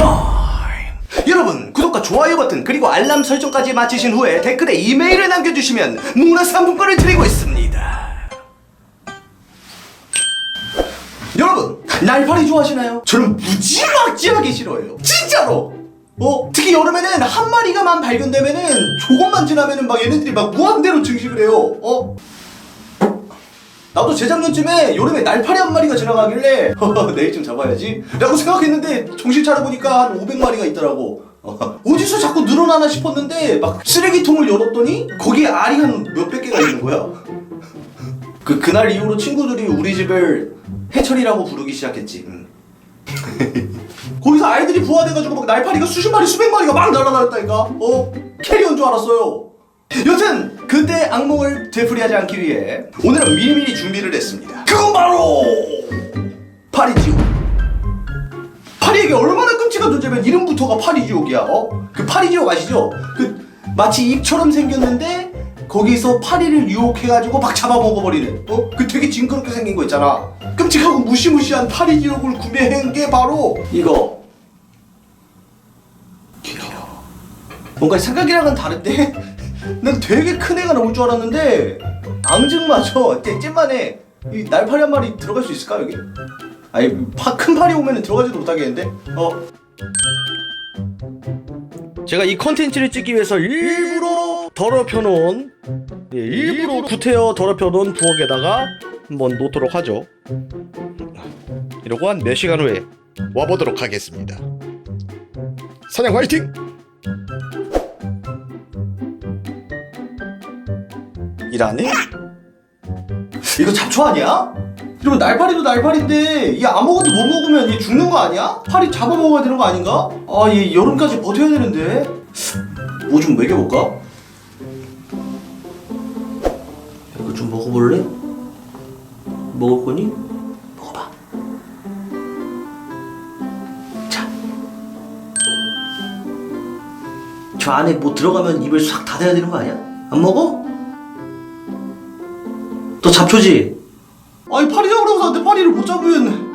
타임! 여러분 구독과 좋아요 버튼 그리고 알람 설정까지 마치신 후에 댓글에 이메일을 남겨주시면 문화 상품권을 드리고 있습니다 여러분 날파리 좋아하시나요? 저는 무지막지하게 싫어해요 진짜로 어? 특히 여름에는 한 마리가만 발견되면은 조금만 지나면은 막 얘네들이 막 무한대로 증식을 해요 어? 나도 재작년쯤에 여름에 날파리 한 마리가 지나가길래 허허, 내일 좀 잡아야지. 라고 생각했는데 정신 차려보니까 한 500마리가 있더라고. 어, 어디서 자꾸 늘어나나 싶었는데 막 쓰레기통을 열었더니 거기에 알이 한 몇백 개가 있는 거야. 그 그날 이후로 친구들이 우리 집을 해철이라고 부르기 시작했지. 음. 거기서 아이들이 부화돼가지고 막 날파리가 수십 마리 수백 마리가 막 날아다녔다니까. 어? 캐리어인 줄 알았어요 여튼 그때 악몽을 되풀이하지 않기 위해 오늘은 미리미리 준비를 했습니다 그건 바로 파리지옥 파리에게 얼마나 끔찍한 존재면 이름부터가 파리지옥이야 어? 그 파리지옥 아시죠? 그 마치 입처럼 생겼는데 거기서 파리를 유혹해가지고 막 잡아먹어버리는 어? 그 되게 징그럽게 생긴 거 있잖아 끔찍하고 무시무시한 파리지옥을 구매한 게 바로 이거 귀여워 뭔가 생각이랑은 다른데 난 되게 큰 애가 나올 줄 알았는데 앙증마저 쨍쨍만해 이 날파리 한 마리 들어갈 수 있을까 여기? 아니 파, 큰 파리 오면 들어가지도 못하겠는데? 어 제가 이 컨텐츠를 찍기 위해서 일부러 더럽혀 놓은 예, 일부러 구태여 더럽혀 놓은 부엌에다가 한번 놓도록 하죠 이러고 한몇 시간 후에 와보도록 하겠습니다. 사냥 화이팅! 일안 해? 이거 잡초 아니야? 그리고 날파리도 날파리인데 얘 아무것도 못 먹으면 얘 죽는 거 아니야? 파리 잡아 먹어야 되는 거 아닌가? 아 얘 여름까지 버텨야 되는데 뭐 좀 먹여볼까? 이거 좀 먹어볼래? 먹을 거니? 먹어봐 자. 저 안에 뭐 들어가면 입을 싹 닫아야 되는 거 아니야? 안 먹어? 너 잡초지? 아니 파리 잡으라고 샀는데 파리를 못 잡으면